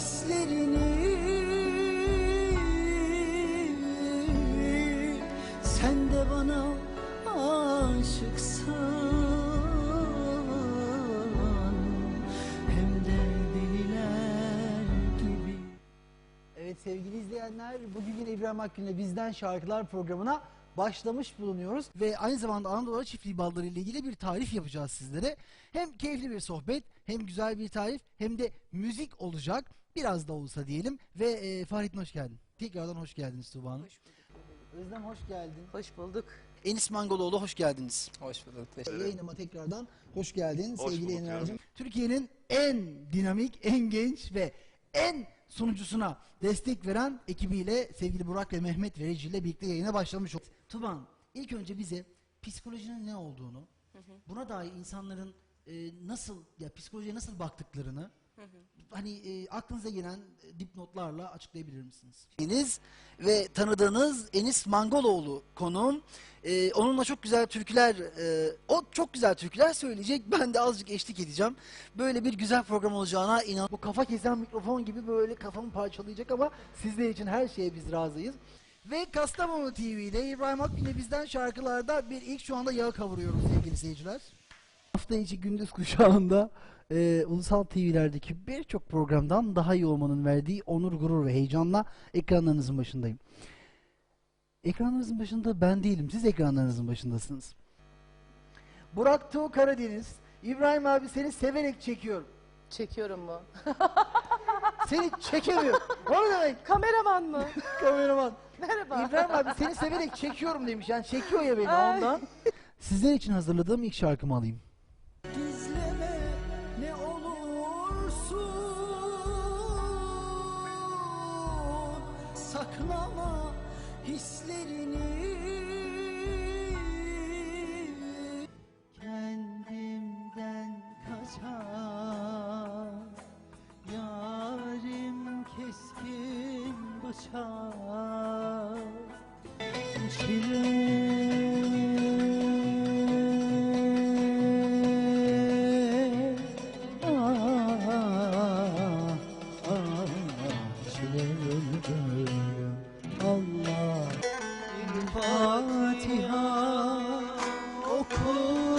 hislerini. Sen de bana aşıksan Hem de deliler gibi. Evet sevgili izleyenler bugün yine İbrahim Hakkı'nın Bizden Şarkılar programına başlamış bulunuyoruz. Ve aynı zamanda Anadolu Çiftliği balları ile ilgili bir tarif yapacağız sizlere. Hem keyifli bir sohbet hem güzel bir tarif hem de müzik olacak. Biraz da olsa diyelim. Ve e, Fahrettin hoş geldin. Tekrardan hoş geldiniz Tuğba Hanım. Özlem hoş geldin. Hoş bulduk. Enis Mangoloğlu hoş geldiniz. Hoş bulduk. Yayınıma tekrardan hoş geldin Hoş sevgili bulduk Enerjim. Türkiye'nin en dinamik, en genç ve en sunucusuna destek veren ekibiyle sevgili Burak ve Mehmet Verici ile birlikte yayına başlamış olduk. Tuban, ilk önce bize psikolojinin ne olduğunu, buna dair insanların e, nasıl, ya psikolojiye nasıl baktıklarını, hani e, aklınıza gelen e, dipnotlarla açıklayabilir misiniz? Enis ve tanıdığınız Enis Mangoloğlu konuğum. E, onunla çok güzel türküler, e, o çok güzel türküler söyleyecek. Ben de azıcık eşlik edeceğim. Böyle bir güzel program olacağına inan. Bu kafa kesen mikrofon gibi böyle kafamı parçalayacak ama sizler için her şeye biz razıyız. Ve Kastamonu TV ile İbrahim Akgün ile bizden şarkılarda bir ilk şu anda yağ kavuruyoruz sevgili seyirciler. Hafta içi gündüz kuşağında e, ulusal TV'lerdeki birçok programdan daha iyi olmanın verdiği onur, gurur ve heyecanla ekranlarınızın başındayım. Ekranlarınızın başında ben değilim, siz ekranlarınızın başındasınız. Burak Tuğ Karadeniz, İbrahim abi seni severek çekiyor. Çekiyorum mu? Seni çekemiyor. o ne demek? Kameraman mı? Kameraman. Merhaba. İbrahim abi seni severek çekiyorum demiş. Yani çekiyor ya beni Ay. ondan. Sizler için hazırladığım ilk şarkımı alayım. Gizleme ne olursun Saklama hislerini açar Şirin ah, ah, Şirin öldü Allah Fatiha oku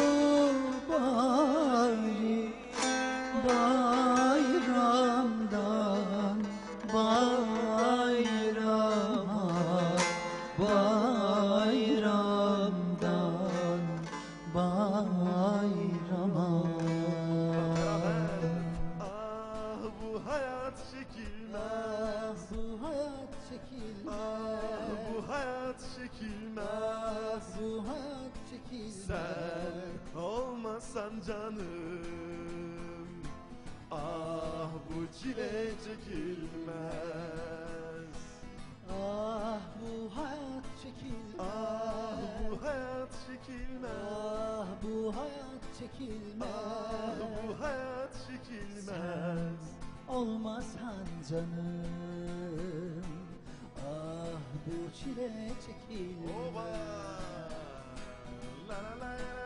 bayrama Ah bu hayat çekilmez bu hayat çekilmez bu hayat çekilmez Bu hayat çekilmez Sen olmasan canım Ah bu çile çekilmez çekilmez. Ah bu hayat çekilmez. Olmasan canım. Ah bu çile çekilmez. Oba! La la la la